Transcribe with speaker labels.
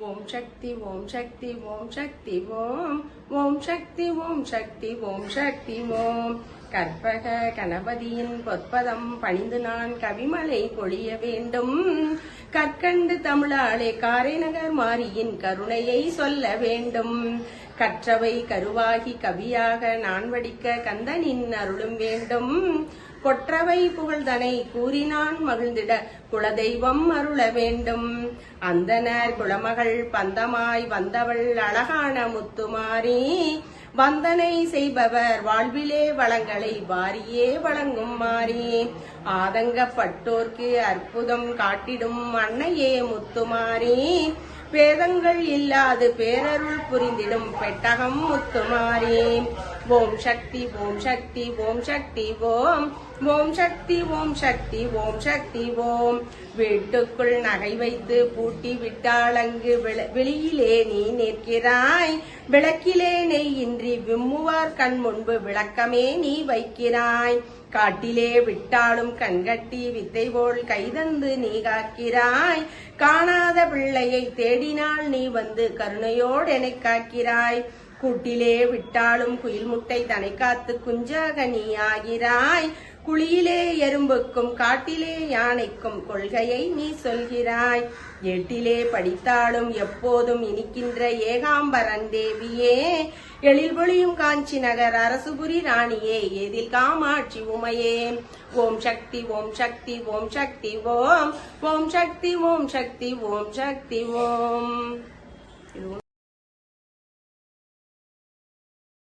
Speaker 1: ஓம் சக்தி ஓம் சக்தி ஓம் சக்தி ஓம். ஓம் சக்தி ஓம் சக்தி ஓம் சக்தி ஓம். கற்பக கணபதியின் பொற்பதம் பணிந்து நான் கவிமலை பொழிய வேண்டும். கற்கண்டு தமிழாளே காரைநகர் மாரியின் கருணையை சொல்ல வேண்டும். கற்றவை கருவாகி கவியாக நான் வடிக்க கந்தனின் அருளும் வேண்டும். கொற்றவை புகழ்தனை கூறினான் மகிழ்ந்திட குலதெய்வம் அருள வேண்டும். அந்தனர் குலமகள் பந்தமாய் வந்தவள் அழகான முத்துமாரி. வந்தனை செய்பவர் வாழ்விலே வளங்களை வாரியே வழங்கும் மாறி. ஆதங்கப்பட்டோர்க்கு அற்புதம் காட்டிடும் அன்னையே முத்துமாரி. பேதங்கள் இல்லாது பேரருள் புரிந்திடும் பெட்டகம் முத்துமாரி. ஓம் சக்தி ஓம் சக்தி ஓம் சக்தி ஓம். ஓம் சக்தி ஓம் சக்தி ஓம் சக்தி ஓம். வீட்டுக்குள் நகை வைத்து பூட்டி விட்டால் அங்கு வெளியிலே நீ நிற்கிறாய். விளக்கிலே நெய் இன்றி விம்முவார் கண் முன்பு விளக்கமே நீ வைக்கிறாய். காட்டிலே விட்டாலும் கண்கட்டி வித்தை போல் கைதந்து நீ காக்கிறாய். காணாத பிள்ளையை தேடினால் நீ வந்து கருணையோடு எனக் காக்கிறாய். கூட்டிலே விட்டாலும் குயில் முட்டை தனை காத்து குஞ்சாக நீ ஆகிறாய். குழியிலே எறும்புக்கும் காட்டிலே யானைக்கும் கொள்கையை நீ சொல்கிறாய். எட்டிலே படித்தாலும் எப்போதும் இனிக்கின்ற ஏகாம்பரன் தேவியே. எழில் பொழியும் காஞ்சி நகர் அரசுபுரி ராணியே ஏதில் காமாட்சி உமையே. ஓம் சக்தி ஓம் சக்தி ஓம் சக்தி ஓம். ஓம் சக்தி ஓம் சக்தி ஓம் சக்தி ஓம்.